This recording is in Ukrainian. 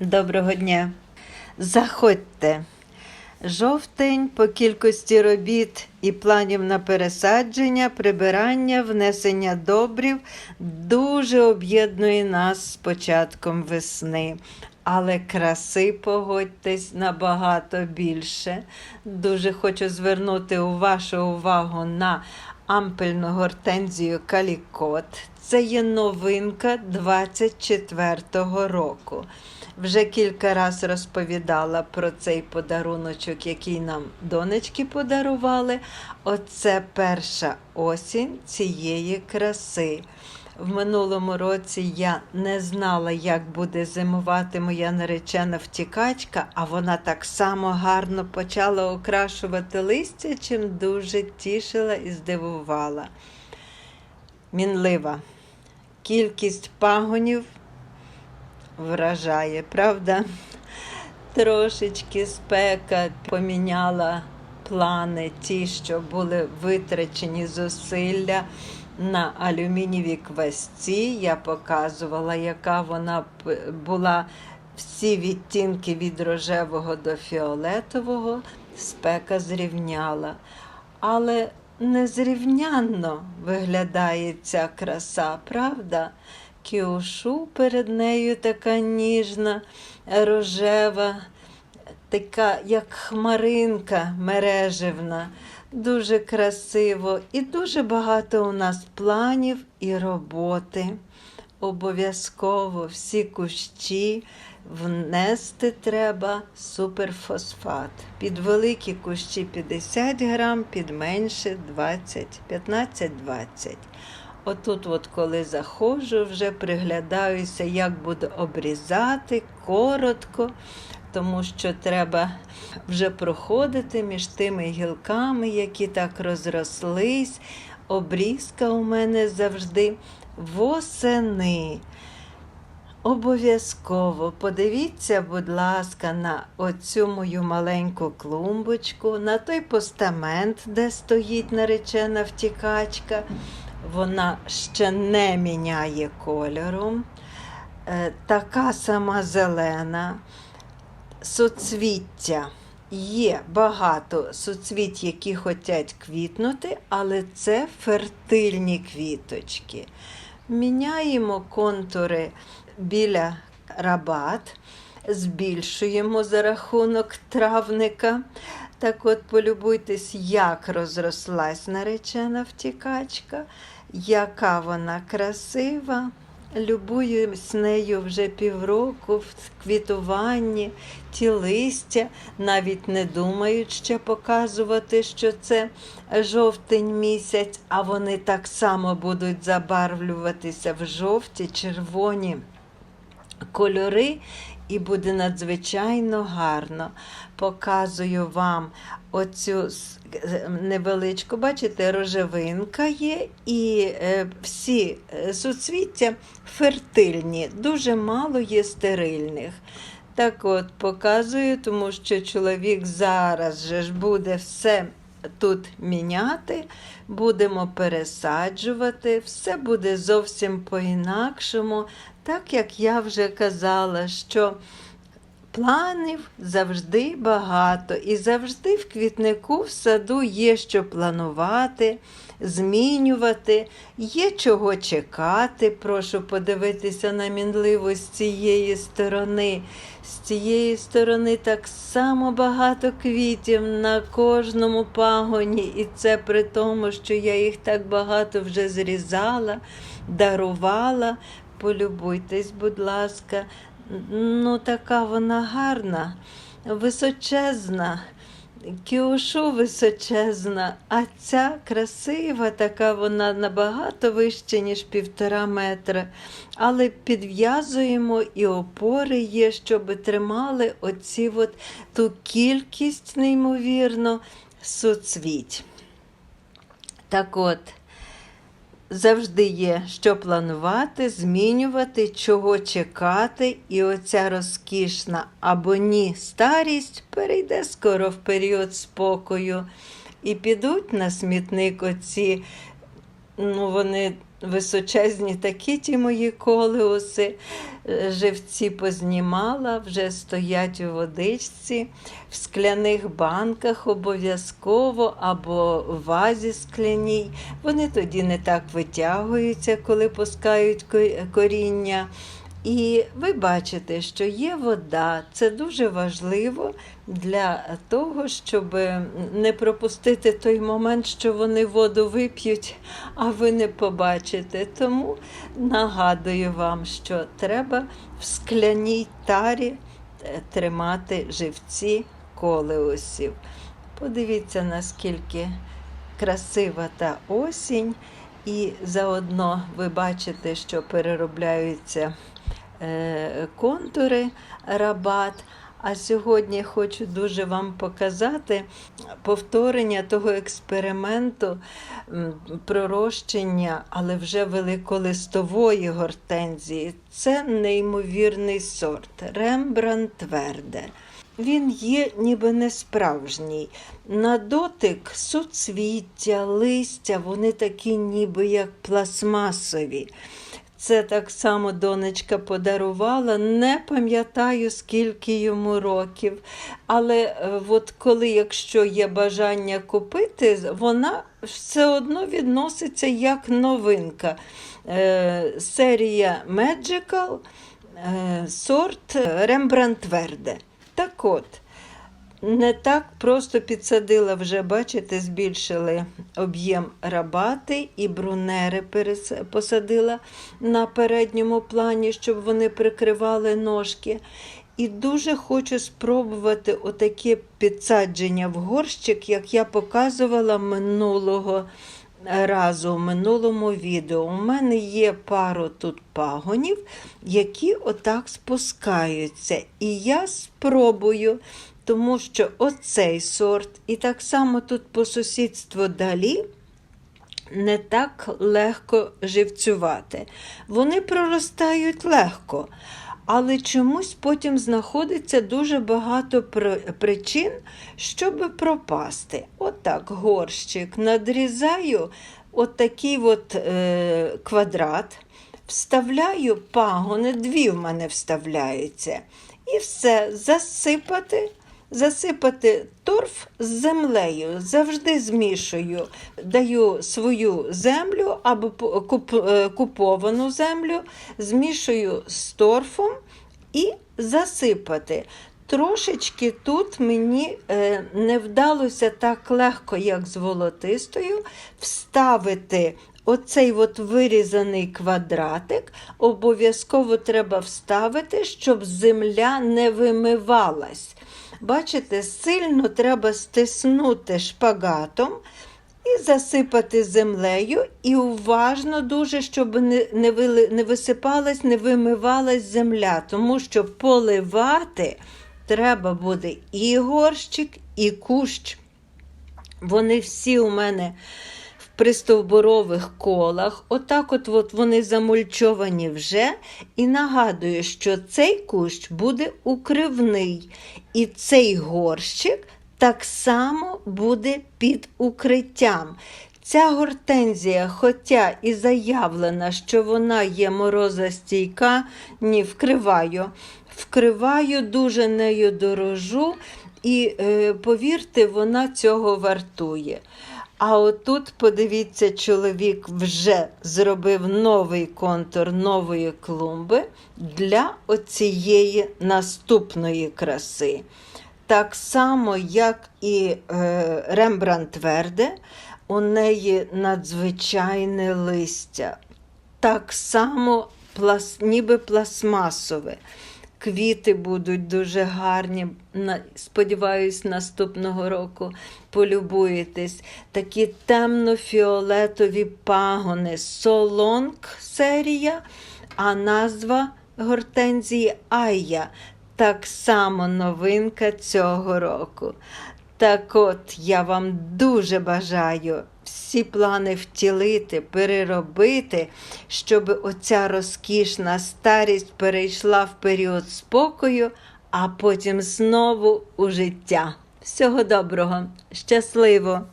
Доброго дня. Заходьте. Жовтень по кількості робіт і планів на пересадження, прибирання, внесення добрив дуже об'єднує нас з початком весни. Але краси, погодьтесь, набагато більше. Дуже хочу звернути вашу увагу на ампельну гортензію Калікот. Це є новинка 24-го року. Вже кілька раз розповідала про цей подаруночок, який нам донечки подарували. Оце перша осінь цієї краси. В минулому році я не знала, як буде зимувати моя наречена втікачка, а вона так само гарно почала окрашувати листя, чим дуже тішила і здивувала. Мінлива. Кількість пагонів вражає, правда? Трошечки спека поміняла плани, ті, що були витрачені зусилля на алюмінієвій квасці. Я показувала, яка вона була всі відтінки від рожевого до фіолетового, спека зрівняла. Але незрівнянно виглядає ця краса, правда? Кіошу перед нею така ніжна, рожева, така, як хмаринка мереживна. Дуже красиво і дуже багато у нас планів і роботи. Обов'язково всі кущі внести треба суперфосфат. Під великі кущі 50 грам, під менше 20, 15-20. Отут, от коли заходжу, вже приглядаюся, як буду обрізати коротко, тому що треба вже проходити між тими гілками, які так розрослись. Обрізка у мене завжди восени. Обов'язково подивіться, будь ласка, на оцю мою маленьку клумбочку, на той постамент, де стоїть наречена втікачка. Вона ще не міняє кольору. Е, Така сама зелена. Соцвіття. Є багато соцвіт, які хочуть квітнути, але це фертильні квіточки. Міняємо контури біля рабат, збільшуємо за рахунок травника. Так от полюбуйтесь, як розрослась наречена втікачка, яка вона красива. Любуюсь нею вже півроку в квітуванні, ті листя, навіть не думають ще показувати, що це жовтень місяць, а вони так само будуть забарвлюватися в жовті, червоні кольори, і буде надзвичайно гарно. Показую вам оцю е, невеличку, бачите, рожевинка є, і е, всі е, суцвіття фертильні, дуже мало є стерильних. Так от показую, тому що чоловік зараз же ж буде все тут міняти, будемо пересаджувати, все буде зовсім по-інакшому, так як я вже казала, що Планів завжди багато, і завжди в квітнику в саду є що планувати, змінювати, є чого чекати. Прошу подивитися на мінливо з цієї сторони. З цієї сторони так само багато квітів на кожному пагоні, і це при тому, що я їх так багато вже зрізала, дарувала. Полюбуйтесь, будь ласка. Ну, така вона гарна, височезна, кіошу височезна, а ця красива, така вона набагато вища, ніж півтора метра. Але підв'язуємо і опори є, щоб тримали оці от, ту кількість, неймовірно, суцвіть. Так от. Завжди є що планувати, змінювати, чого чекати, і оця розкішна або ні старість перейде скоро в період спокою. І підуть на смітник оці, ну вони височезні такі ті мої колеуси. Е, Живці познімала, вже стоять у водичці, в скляних банках обов'язково або в вазі скляній. Вони тоді не так витягуються, коли пускають коріння. І ви бачите, що є вода. Це дуже важливо для того, щоб не пропустити той момент, що вони воду вип'ють, а ви не побачите. Тому нагадую вам, що треба в скляній тарі е, тримати живці колеусів. Подивіться, наскільки красива та осінь, і заодно ви бачите, що переробляються контури рабат. А сьогодні хочу дуже вам показати повторення того експерименту пророщення, але вже великолистової гортензії. Це неймовірний сорт Рембрандт Тверде. Він є ніби не справжній. На дотик суцвіття, листя, вони такі ніби як пластмасові. Це так само донечка подарувала. Не пам'ятаю, скільки йому років. Але е, от коли, якщо є бажання купити, вона все одно відноситься як новинка. Е, серія Magical, е, сорт Рембрандт Тверде. Так от, не так просто підсадила вже, бачите, збільшили об'єм рабати і брунери посадила на передньому плані, щоб вони прикривали ножки. І дуже хочу спробувати отаке підсадження в горщик, як я показувала минулого разу в минулому відео. У мене є пару тут пагонів, які отак спускаються. І я спробую, тому що оцей сорт, і так само тут по сусідству далі. Не так легко живцювати. Вони проростають легко, але чомусь потім знаходиться дуже багато причин, щоб пропасти. Отак горщик надрізаю отакий от, е, квадрат, вставляю пагони, дві в мене вставляються. І все, засипати. Засипати торф з землею, завжди змішую. Даю свою землю або е, куповану землю, змішую з торфом і засипати. Трошечки тут мені е, не вдалося так легко, як з волотистою, вставити оцей от вирізаний квадратик. Обов'язково треба вставити, щоб земля не вимивалась. Бачите, сильно треба стиснути шпагатом і засипати землею, і уважно дуже, щоб не, не, висипалась, не вимивалась земля, тому що поливати треба буде і горщик, і кущ. Вони всі у мене в пристовбурових колах. Отак от, от вони замульчовані вже. І нагадую, що цей кущ буде укривний. І цей горщик так само буде під укриттям. Ця гортензія, хоча і заявлена, що вона є морозостійка, ні, вкриваю. Вкриваю, дуже нею дорожу, і е, повірте, вона цього вартує. А отут, подивіться, чоловік вже зробив новий контур нової клумби для оцієї наступної краси. Так само, як і е, Рембрандт Тверде, у неї надзвичайне листя. Так само плас, ніби пластмасове. Квіти будуть дуже гарні. Сподіваюсь, наступного року полюбуєтесь. Такі темно-фіолетові пагони. Солонг серія, а назва гортензії Айя. Так само новинка цього року. Так от я вам дуже бажаю всі плани втілити, переробити, щоб оця розкішна старість перейшла в період спокою, а потім знову у життя. Всього доброго, щасливо!